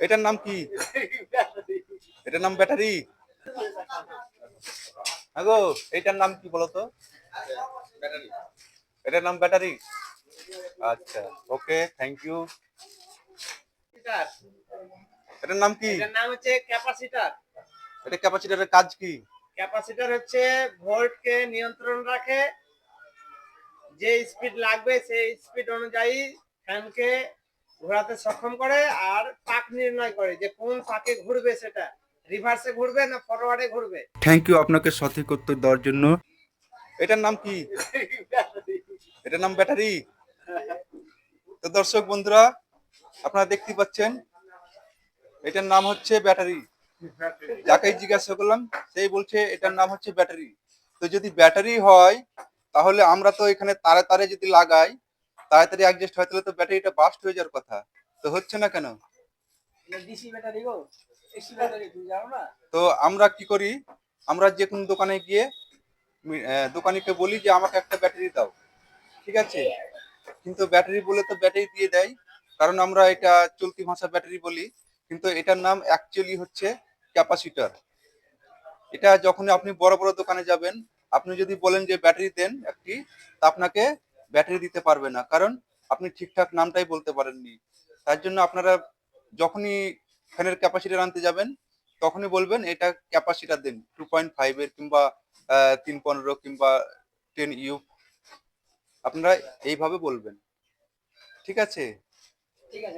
এটার নাম কি? এটার নাম ব্যাটারি? হ্যাঁ গো এইটার নাম কি বলতো? এটার নাম ব্যাটারি? আচ্ছা ওকে থ্যাংক ইউ এটার নাম কি? এটার নাম হচ্ছে ক্যাপাসিটার এটা ক্যাপাসিটারের কাজ কি? ক্যাপাসিটার হচ্ছে ভোল্টকে নিয়ন্ত্রণ রাখে। যে স্পিড লাগবে সেই স্পিড অনুযায়ী ফ্যানকে ঘোরাতে সক্ষম করে আর পাক নির্ণয় করে যে কোন পাকে ঘুরবে সেটা। রিভার্সে ঘুরবে না ফরওয়ার্ডে ঘুরবে? থ্যাংক ইউ আপনাকে সঠিক উত্তর দেওয়ার জন্য। এটার নাম কি? এটার নাম ব্যাটারি। তো দর্শক বন্ধুরা, আপনারা দেখতে পাচ্ছেন, এটার নাম হচ্ছে ব্যাটারি। যাকে জিজ্ঞাসা করলাম, সেই বলছে এটার নাম হচ্ছে ব্যাটারি। তো যদি ব্যাটারি হয়, তাহলে আমরা তো এখানে তারে তারে যদি লাগাই তাড়াতাড়ি অ্যাডজাস্ট হয় তাহলে তো ব্যাটারিটা বাস্ট হয়ে যাওয়ার কথা। তো হচ্ছে না কেন? তো আমরা কি করি? আমরা যে কোনো দোকানে গিয়ে দোকানিকে বলি যে আমাকে একটা ব্যাটারি দাও। ঠিক আছে? কিন্তু ব্যাটারি বলে তো ব্যাটারি দিয়ে দেয় কারণ আমরা এটা চলতি ভাষা ব্যাটারি বলি। কিন্তু এটার নাম অ্যাকচুয়ালি হচ্ছে ক্যাপাসিটর এটা যখন আপনি বড় বড় দোকানে যাবেন আপনি যদি বলেন যে ব্যাটারি দেন একটি তা আপনাকে ব্যাটারি দিতে পারবে না। কারণ আপনি ঠিকঠাক নামটাই বলতে পারেননি। তার জন্য আপনারা যখনই ফ্যানের ক্যাপাসিটার আনতে যাবেন, তখনই বলবেন এটা ক্যাপাসিটার দিন। টু পয়েন্ট ফাইভ এর কিংবা তিন পনেরো কিংবা টেন ইউ আপনারা এইভাবে বলবেন। ঠিক আছে? ঠিক আছে।